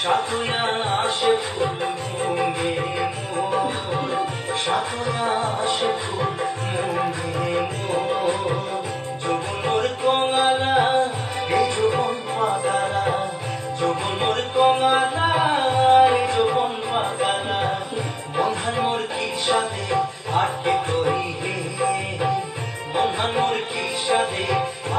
সাধুয়া আসে ফুল মনে সাধুয়া আসে ফুল shall be.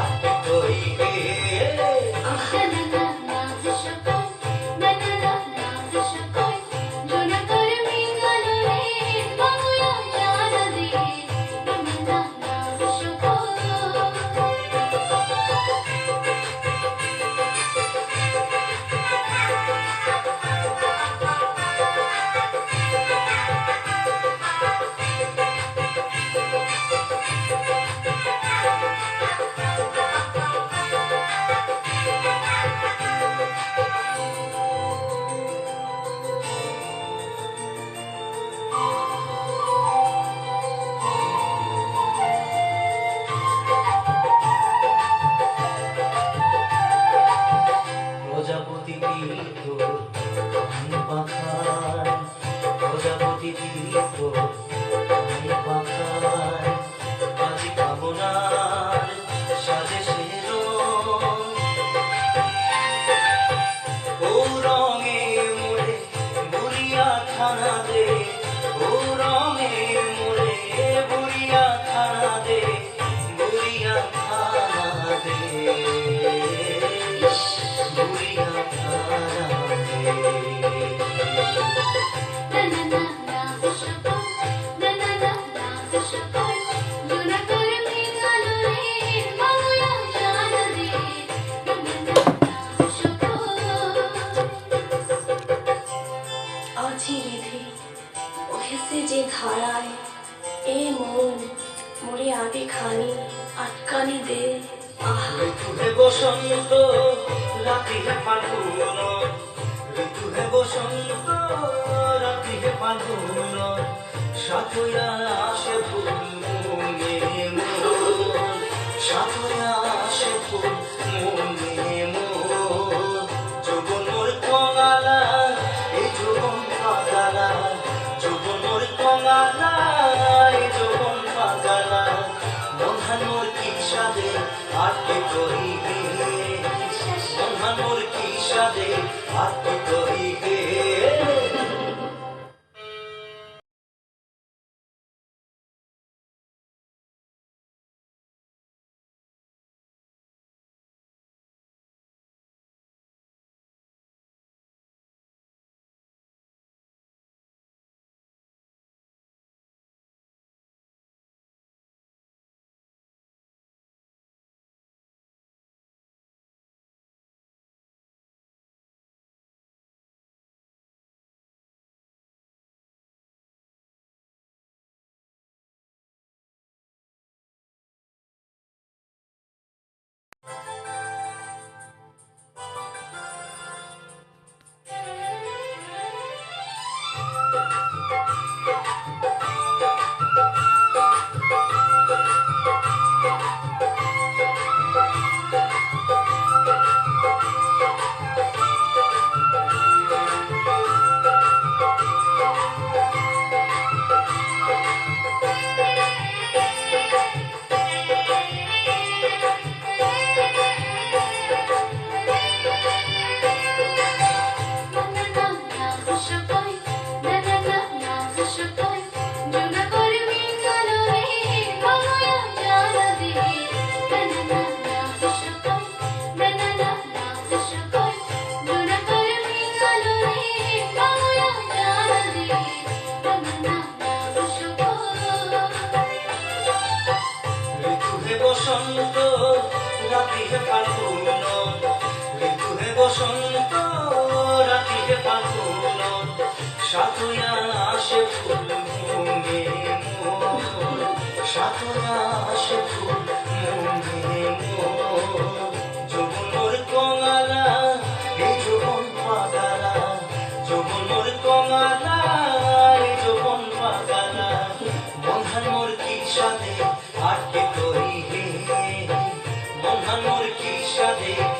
ছানি আটকানি দে। ঋতুহে বসন্ত রাতিহে ফাল্গুন ঋতুহে বসন্ত রাতিহে ফাল্গুন সাথুয়া আসে ফুল রইবে মহানুর কি সাদে সাদে আটকে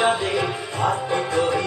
আটকে করি